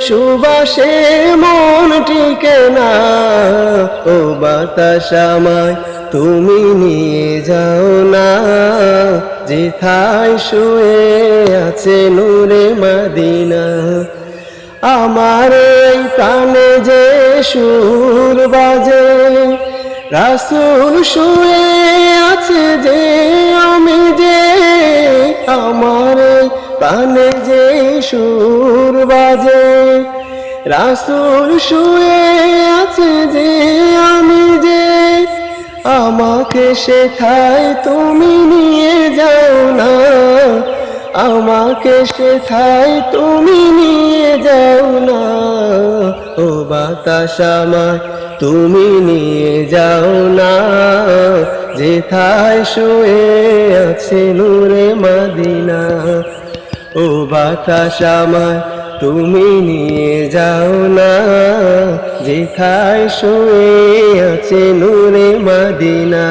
সুবাসে মন টিকে না। ও বাতাস তুমি নিয়ে যাও না। যেথায় শুয়ে আছে নূরে মাদিনা। আমার এই প্রাণে যে সুর বাজে, রাসুল শুয়ে আছে যে আমি যে, আমার প্রাণে যে সুর বাজে, রাসুল শুয়ে আছে যে আমি যে, আমাকে শেখায় তুমি নিয়ে যাও না, আমাকে শেখায় তুমি নিয়ে যাও না, ও বাতাস আমায় তুমি নিয়ে যাও না, যেথায় শুয়ে আছে নূরে মাদিনা ও বাতাস আমায় তুমি নিয়ে যাও না। যেথায় শুয়ে আছে নূরে মাদিনা।